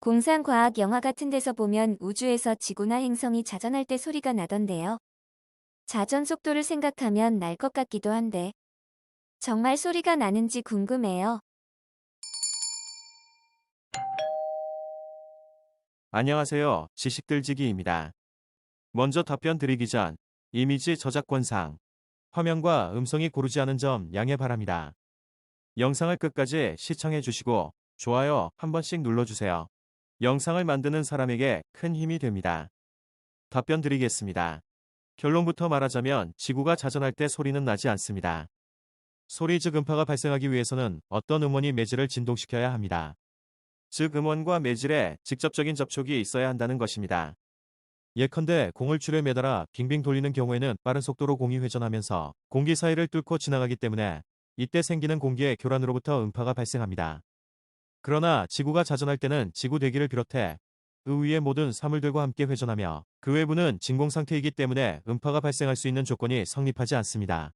공상과학 영화 같은 데서 보면 우주에서 지구나 행성이 자전할 때 소리가 나던데요. 자전 속도를 생각하면 날 것 같기도 한데. 정말 소리가 나는지 궁금해요. 안녕하세요. 지식들지기입니다. 먼저 답변 드리기 전 이미지 저작권상 화면과 음성이 고르지 않은 점 양해 바랍니다. 영상을 끝까지 시청해 주시고 좋아요 한 번씩 눌러주세요. 영상을 만드는 사람에게 큰 힘이 됩니다. 답변 드리겠습니다. 결론부터 말하자면 지구가 자전할 때 소리는 나지 않습니다. 소리 즉 음파가 발생하기 위해서는 어떤 음원이 매질을 진동시켜야 합니다. 즉 음원과 매질에 직접적인 접촉이 있어야 한다는 것입니다. 예컨대 공을 줄에 매달아 빙빙 돌리는 경우에는 빠른 속도로 공이 회전하면서 공기 사이를 뚫고 지나가기 때문에 이때 생기는 공기의 교란으로부터 음파가 발생합니다. 그러나 지구가 자전할 때는 지구 대기를 비롯해 그 위의 모든 사물들과 함께 회전하며 그 외부는 진공 상태이기 때문에 음파가 발생할 수 있는 조건이 성립하지 않습니다.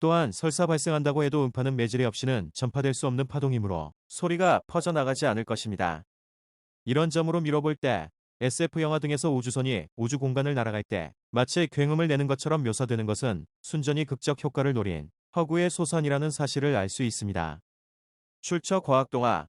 또한 설사 발생한다고 해도 음파는 매질이 없이는 전파될 수 없는 파동이므로 소리가 퍼져나가지 않을 것입니다. 이런 점으로 미뤄볼 때 SF 영화 등에서 우주선이 우주 공간을 날아갈 때 마치 굉음을 내는 것처럼 묘사되는 것은 순전히 극적 효과를 노린 허구의 소산이라는 사실을 알 수 있습니다. 출처 과학 동화